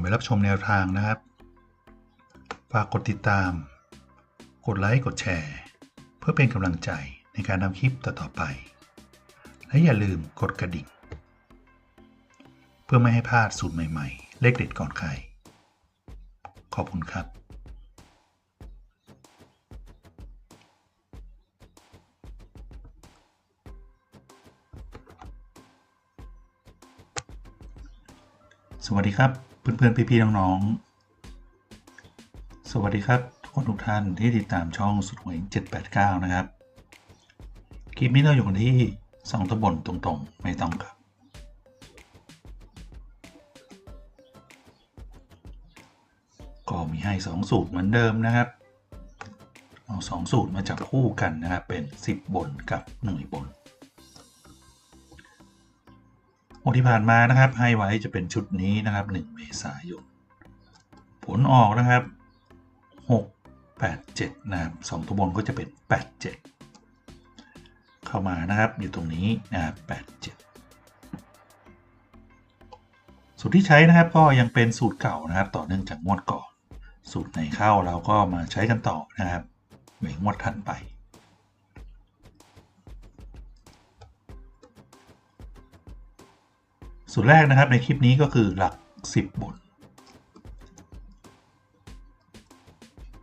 ไปรับชมแนวทางนะครับ ฝากกดติดตาม กดไลค์ กดแชร์ เพื่อเป็นกำลังใจในการทำคลิปต่อๆไป และอย่าลืมกดกระดิ่ง เพื่อไม่ให้พลาดสูตรใหม่ๆ เลขเด็ดก่อนใคร ขอบคุณครับสวัสดีครับ เพื่อนๆ พี่ๆ น้องๆ สวัสดีครับทุกคนทุกท่านที่ติดตามช่องสุดหวย789 นะครับ คลิปนี้เราอยู่กันที่สองตำบลตรงๆ ไม่ต้องครับ ก็มีให้2สูตรเหมือนเดิมนะครับ เอาสองสูตรมาจับคู่กันนะครับ เป็น 10 บนกับ 1 บน งวดที่ผ่านมานะครับให้ไว้จะเป็นชุดนี้นะครับ 1 เมษายน ผลออกนะครับ 6 8 7 นะครับสองตัวบนก็จะเป็น 8 7 เข้ามานะครับอยู่ตรงนี้นะครับ8 7สูตรที่ใช้นะครับก็ยังเป็นสูตรเก่านะครับ ต่อเนื่องจากงวดก่อน สูตรไหนเข้าเราก็มาใช้กันต่อนะครับเมือนงวดถัดไป สูตรแรกนะครับในคลิปนี้ก็คือหลัก 10 บน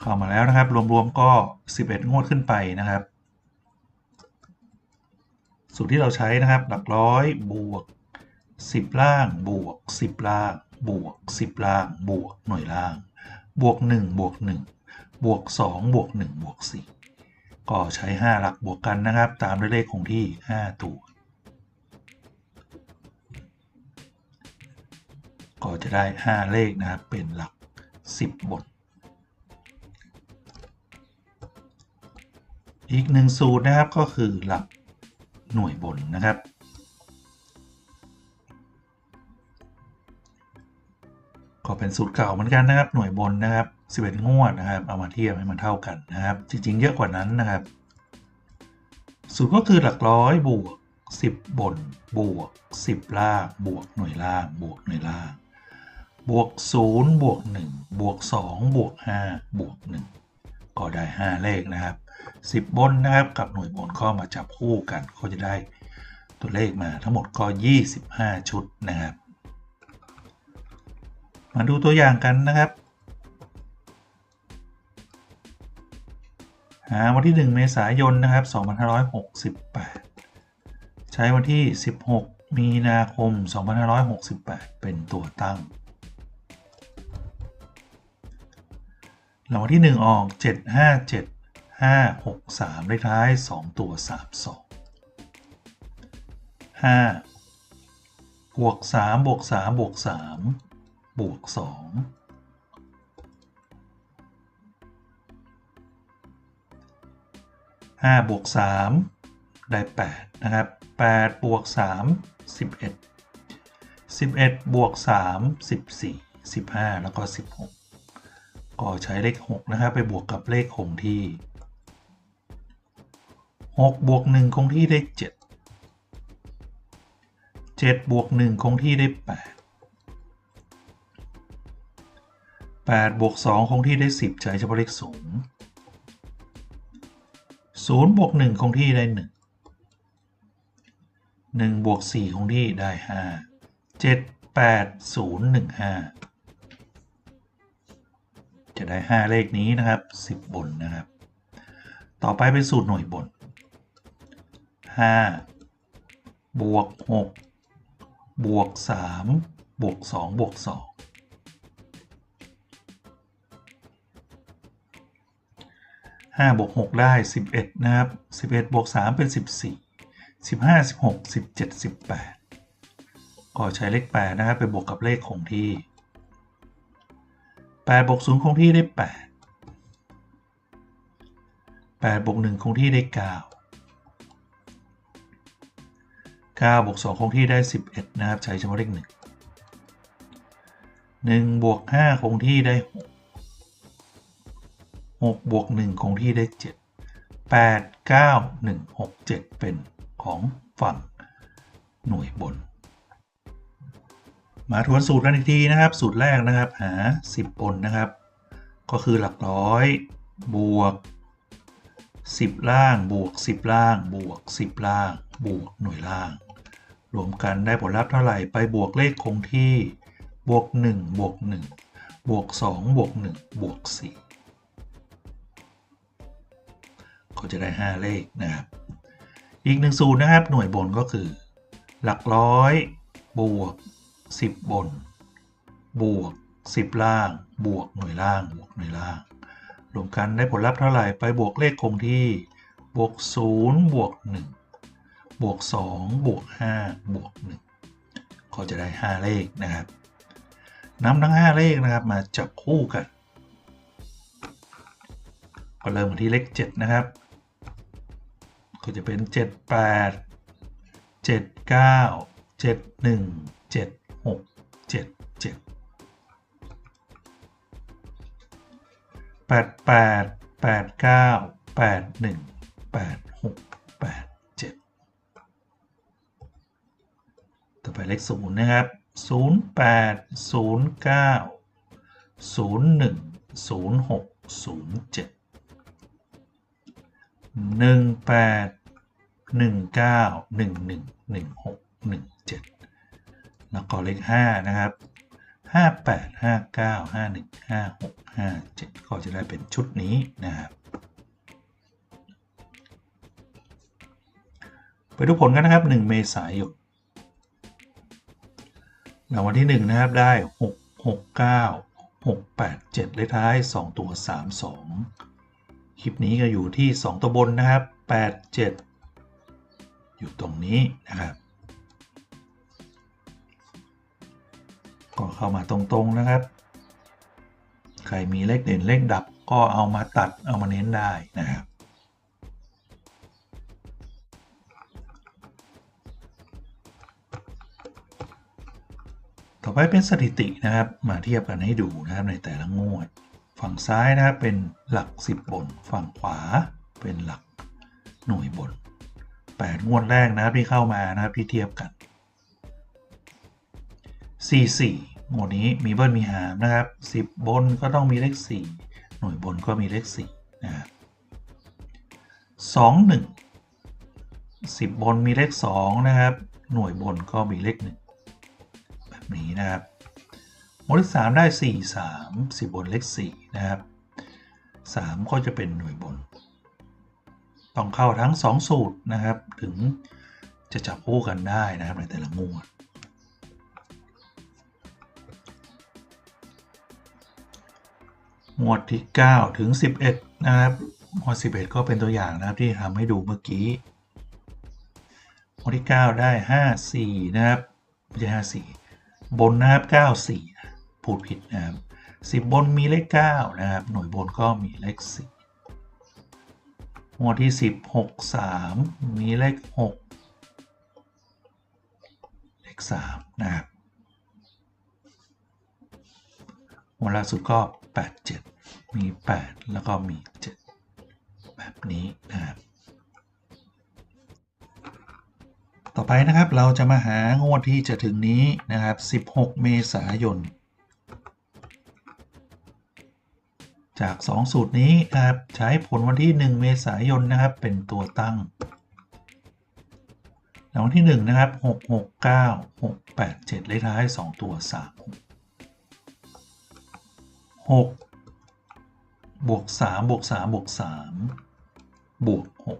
เข้ามาแล้วนะครับ รวมๆก็ 11 งวดขึ้นไปนะครับ สูตรที่เราใช้นะครับหลักร้อยบวก 10 ล่างบวก 10 ล่างบวก 10 ล่างบวกหน่วยล่าง บวก 1 บวก 1 บวก 2 บวก 1 บวก 4 ก็ใช้ 5 หลักบวกกันนะครับ ตามด้วยเลขคงที่ 5 ตัว ก็จะได้ 5 เลขนะครับ เป็นหลัก 10 บท อีกหนึ่งสูตรนะครับก็คือหลักหน่วยบนนะครับ ก็เป็นสูตรเก่าเหมือนกันนะครับ หน่วยบนนะครับ11งวดนะครับ เอามาเทียบให้มันเท่ากันนะครับ จริง ๆ เยอะกว่านั้นนะครับสูตรก็คือหลักร้อยบวก 10 บน บวก 10 ล่าง บวกหน่วยล่าง บวกหน่วยล่าง บวก0บวก1บวก2บวก5บวก1ก็ได้ 5 เลขนะครับ 10 บนนะครับกับหน่วยบนก็มาจับคู่กันก็จะได้ตัวเลขมาทั้งหมดก็ 25 ชุดนะครับ มาดูตัวอย่างกันนะครับหาวันที่ 1 เมษายนนะครับ2568 ใช้วันที่ 16 มีนาคม 2568 เป็นตัวตั้ง รางวัลที่ 1 ออก 757 563 เลขท้าย 2 ตัว 32 5 บวก 3 บวก 3 บวก 3 บวก2 5บวก3ได้8นะครับ8บวก3 11 11บวก3 14 15แล้วก็16ก็็ใช้เลข 6 นะครับ ไปบวกกับเลขคงที่ 6 บวก 1 คงที่ได้ 7 7 บวก 1 คงที่ได้ 8 8 บวก 2 คงที่ได้ 10 ใช้เฉพาะเลข0 0 บวก 1 คงที่ได้ 1 1 บวก 4 คงที่ได้ 5 7 8 0 1 5 จะได้ 5 เลขนี้นะครับ 10 บนนะครับ ต่อไปเป็นสูตรหน่วยบน 5 บวก 6 บวก 3 บวก 2 บวก 2 5 บวก 6 ได้ 11 นะครับ 11 บวก 3 เป็น 14 15 16 17 18 ก็ใช้เลข 8 นะครับไปบวกกับเลขคงที่ 8บวก0คงที่ได้ 8 8บวก1คงที่ได้ 9 9บวก2คงที่ได้ 11 นะครับ ใช้เฉพาะเลข1 1บวก5คงที่ได้ 6 6บวก1คงที่ได้ 7 8 9 1 6 7 เป็นของฝั่งหน่วยบน มาทวนสูตรกันอีกทีนะครับ สูตรแรกนะครับ หา 10บนนะครับ ก็คือหลักร้อย บวก 10 ล่าง บวก 10 ล่าง บวก 10 ล่าง บวกหน่วยล่าง รวมกันได้ผลลัพธ์เท่าไหร่ไปบวกเลขคงที่ บวก 1 บวก 1 บวก 2 บวก 1 บวก 4 ก็จะได้ 5 เลขนะครับ อีกหนึ่งสูตรนะครับ หน่วยบนก็คือ หลักร้อย บวก 10 บน บวก 10 ล่าง บวกหน่วยล่าง บวกหน่วยล่าง รวมกันได้ผลลัพธ์เท่าไหร่ไปบวกเลขคงที่ บวก 0 บวก 1 บวก 2 บวก 5 บวก 1 ก็จะได้ 5 เลขนะครับนำทั้ง 5 เลขนะครับมาจับคู่กันก็เริ่มที่เลข 7 นะครับ ก็จะเป็น 7 8 7 9 7 1 7 6 7 7 8 8 8 9 8 1 8 6 8 7ต่อไปเลขศูนย์นะครับ0 8 0 9 0 1 0 6 0 7 1 8 1 9 1 1 1 6 1 7แล้วก็เลข5นะครับ5 8 5 9 5 1 5 6 5 7 ก็จะได้เป็นชุดนี้นะครับ ไปดูผลกันนะครับ 1 เมษายนรางวัลที่ 1 นะครับ ได้ 6 6 9 6 8 7 เลขท้าย 2 ตัว 3 2 คลิปนี้ก็อยู่ที่ 2 ตัวบนนะครับ 8 7 อยู่ตรงนี้นะครับ ก็เข้ามาตรงๆนะครับ ใครมีเลขเด่นเลขดับก็เอามาตัดเอามาเน้นได้นะครับต่อไปเป็นสถิตินะครับมาเทียบกันให้ดูนะครับในแต่ละงวด ฝั่งซ้ายนะครับเป็นหลัก 10 บน ฝั่งขวาเป็นหลักหน่วยบน 8 งวดแรกนะครับที่เข้ามานะครับที่เทียบกัน 44งวดนี้มีเบิ้ลมีหามนะครับ 10 บนก็ต้องมีเลข 4 หน่วยบนก็มีเลข4นะครับ21 10 บนมีเลข 2 นะครับ หน่วยบนก็มีเลข 1 แบบนี้นะครับหมวดที่3ได้ 4 3 10 บนเลข 4 นะครับ 3 ก็จะเป็นหน่วยบน ต้องเข้าทั้ง 2 สูตรนะครับ ถึงจะจับคู่กันได้นะครับในแต่ละงวด หมวดที่ 9 ถึง 11 นะครับหมวด 11 ก็เป็นตัวอย่างนะครับที่ทำให้ดูเมื่อกี้ หมวดที่ 9 ได้ 5 4 นะครับไม่ใช่5 4 บนนะครับ9 4พูดผิดนะครับ10 บนมีเลข 9 นะครับ หน่วยบนก็มีเลข 4 หมวดที่ 10 6 3 มีเลข 6 เลข 3 นะครับหมวดล่าสุดก็ 8 7 มี 8 แล้วก็มี 7 แบบนี้นะครับ ต่อไปนะครับเราจะมาหางวดที่จะถึงนี้นะครับ 16 เมษายน จาก 2 สูตรนี้นะครับใช้ผลวันที่ 1 เมษายนนะครับเป็นตัวตั้งรางวัลที่ 1 นะครับ 6 6 9 6 8 7 เลขท้าย 2 ตัว 3 6บวก3บวก3บวก3บวก6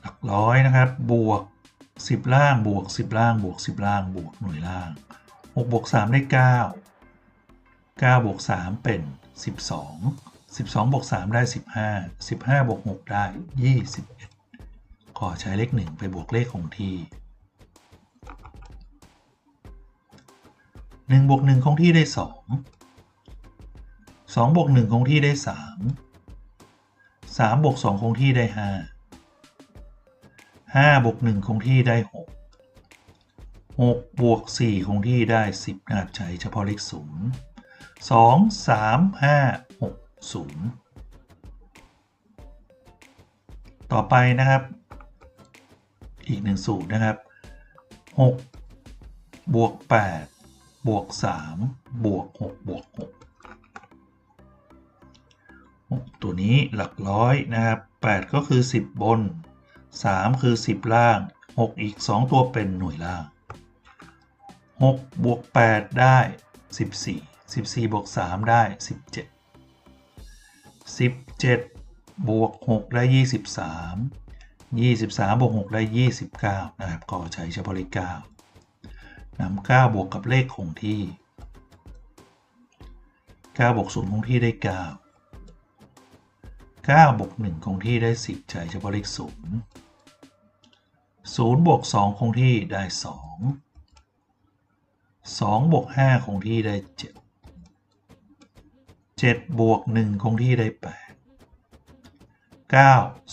หลักร้อยนะครับ บวก 10 ล่างบวก 10 ล่างบวก 10 ล่างบวกหน่วยล่าง6บวก3ได้ 9 9บวก3เป็น 12 12บวก3ได้ 15 15บวก6ได้ 21ก็ก็ใช้เลขหนึ่งไปบวกเลขคงที่ หนึ่งบวกหนึ่งคงที่ได้สองสองบวกหนึ่งคงที่ได้สามสามบวกสองคงที่ได้ห้าห้าบวกหนึ่งคงที่ได้หกหกบวกสี่คงที่ได้สิบนะครับใช้เฉพาะเลขศูนย์สองสามห้าหกศูนย์ต่อไปนะครับ อีกหนึ่งสูตรนะครับหกบวกแปด บวกสามบวกหกบวกหกตัวนี้หลักร้อยนะครับ 8 ก็คือ 10 บน 3 คือ 10 ล่าง 6 อีก 2 ตัวเป็นหน่วยล่าง 6 บวก 8 ได้ 14 14 บวก 3 ได้ 17 17 บวก 6 ได้ 23 23 บวก 6 ได้ 29 นะครับ ก็ใช้เฉพาะเลข9 นำ9บวกกับเลขคงที่9บวก0คงที่ได้ 9 9บวก1คงที่ได้ 10ใช้เฉพาะเลข0 0บวก2คงที่ได้ 2 2บวก5คงที่ได้ 7 7บวก1คงที่ได้ 8 9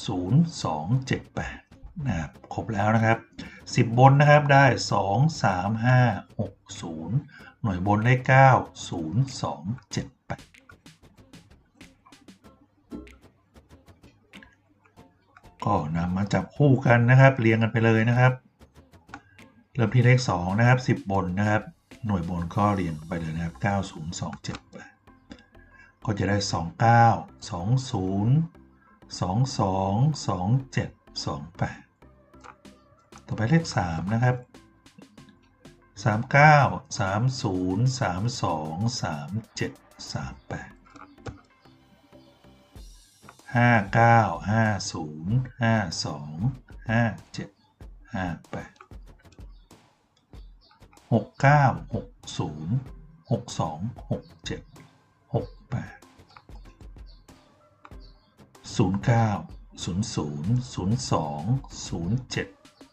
0 2 7 8นะครับครบแล้วนะครับ 10 บนนะครับได้ 2 3 5 6 0 หน่วยบนได้ 9 0 2 7 8 ก็นำมาจับคู่กันนะครับ เรียงกันไปเลยนะครับ เริ่มที่เลข 2 นะครับ 10 บนนะครับ หน่วยบนก็เรียงไปเลยนะครับ 90278 ก็จะได้ 29 20 22 27 28 ต่อไปเลข 3 นะครับ 39 30 32 37 38ห้าเก้าห้าศูนย์ห้าสอ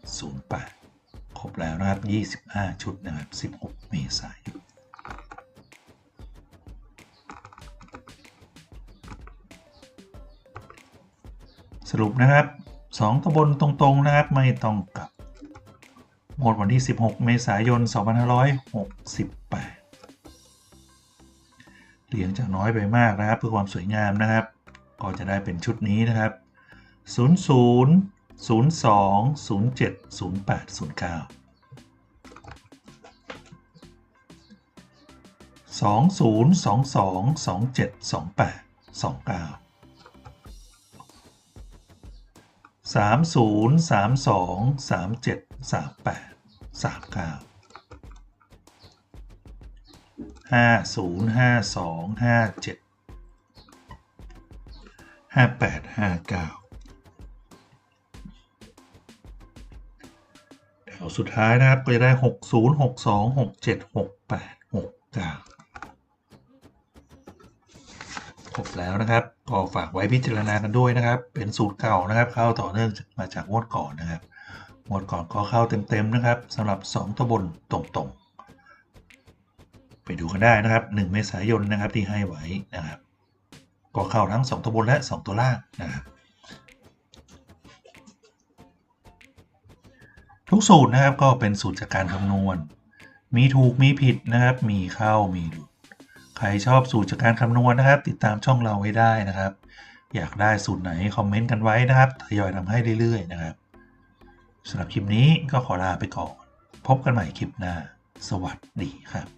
งห้าเจ็ดห้าแปดหกเก้าหกศูนย์แปดครบแล้วนะครับยี่สิบห้าชุดนะครับสิบหกเมษายนสรุปนะครับ 2ตำบลตรงๆนะครับไม่ต้องกลับ หมดวันที่ 16 เมษายน 2568 เรียงจากน้อยไปมากนะครับ เพื่อความสวยงามนะครับ ก็จะได้เป็นชุดนี้นะครับ 00 02 07 08 09 ถวสุดท้ายนะครับ ก็จะได้หกศูนย์หกสองหกเจ็ดหกแปดหกก้าครบแล้วนะครับ ก็ฝากไว้พิจารณากันด้วยนะครับ เป็นสูตรเก่านะครับ เข้าต่อเนื่องมาจากงวดก่อนนะครับงวดก่อนก็เข้าเต็มๆนะครับสำหรับ 2ตัวบนตรงๆ ไปดูกันได้นะครับ 1 เมษายนนะครับที่ให้ไว้นะครับ ก็เข้าทั้ง 2ตัวบนและ 2 ตัวล่างนะครับ ทุกสูตรนะครับก็เป็นสูตรจากการคำนวณ มีถูกมีผิดนะครับ มีเข้ามีหลุด ใครชอบสูตรจากการคำนวณนะครับ ติดตามช่องเราไว้ได้นะครับ อยากได้สูตรไหนคอมเมนต์กันไว้นะครับทยอยทำให้เรื่อยๆนะครับสำหรับคลิปนี้ก็ขอลาไปก่อน พบกันใหม่คลิปหน้า สวัสดีครับ